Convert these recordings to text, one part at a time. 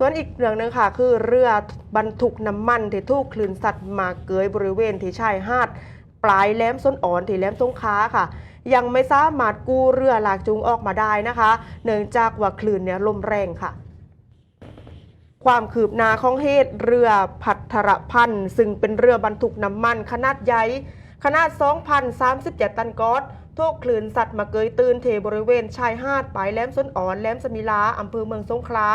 ส่วนอีกเรื่องหนึ่งค่ะ คือเรือบรรทุกน้ำมันที่ถูกคลื่นสัตว์มาเกยบริเวณที่ชายหาด ปลายแหลมส้นอ่อนที่แหลมสงขลาค่ะ ยังไม่สามารถกู้เรือลากจูงออกมาได้นะคะ เนื่องจากว่าคลื่นเนี่ยลมแรงค่ะ ความคืบหน้าของเหตุเรือพัทรพันธ์ซึ่งเป็นเรือบรรทุกน้ำมันขนาดใหญ่ขนาด 2,037 ตันก๊อสถูกคลื่นสัตว์มาเกยตื่นเทบริเวณชายหาดปลายแหลมส้นอ่อนแหลมสมิลาอำเภอเมืองสงขลา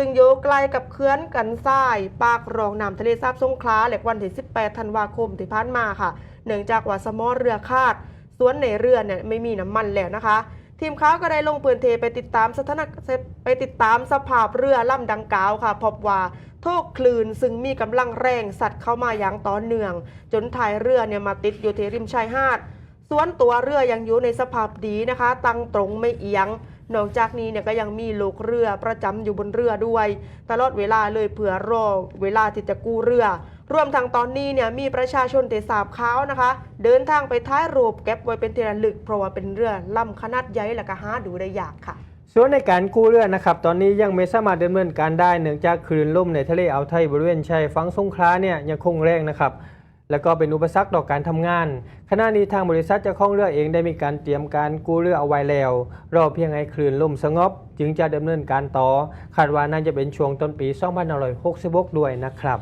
ซึ่งอยู่ใกล้กับเขื่อนกันทราย ปากรองน้ำทะเลสาบสงขลาแหล็กวันที่ 18 ธันวาคมที่ผ่านมาค่ะ เนื่องจากว่าสมอเรือคาดส่วนในเรือเนี่ยไม่มีน้ำมันแล้วนะคะ ทีมข่าวก็ได้ลงพื้นที่ไปติดตามสถานไปติดตามสภาพเรือลำดังกล่าวค่ะ พบว่าโทกคลื่นซึ่งมีกำลังแรงสัตว์เข้ามาอย่างต่อเนื่อง จนท้ายเรือเนี่ยมาติดอยู่ที่ริมชายหาด ส่วนตัวเรือยังอยู่ในสภาพดีนะคะ ตั้งตรงไม่เอียง นอกจากนี้เนี่ยก็ยังมีลูกเรือประจำอยู่บนเรือด้วย ตลอดเวลาเลยเผื่อรอเวลาที่จะกู้เรือรวมทั้งตอนนี้เนี่ยมีประชาชนเตสาบขาวนะคะ เดินทางไปท้ายรูปเก็บไว้เป็นที่ระลึก เพราะว่าเป็นเรือลำขนาดใหญ่และก็หาดูได้ยากค่ะ ส่วนในการกู้เรือนะครับ ตอนนี้ยังไม่สามารถดำเนินการได้เนื่องจากคลื่นลมในทะเลอ่าวไทยบริเวณชายฝั่งสงขลาเนี่ยยังคงแรงนะครับ และก็เป็นอุปสรรคต่อการทำงาน ขณะนี้ทางบริษัทเจ้าของเรือเองได้มีการเตรียมการกู้เรือเอาไว้แล้ว รอเพียงให้คลื่นลมสงบ จึงจะดำเนินการต่อ คาดว่าน่าจะเป็นช่วงต้นปี 2566 ด้วยนะครับ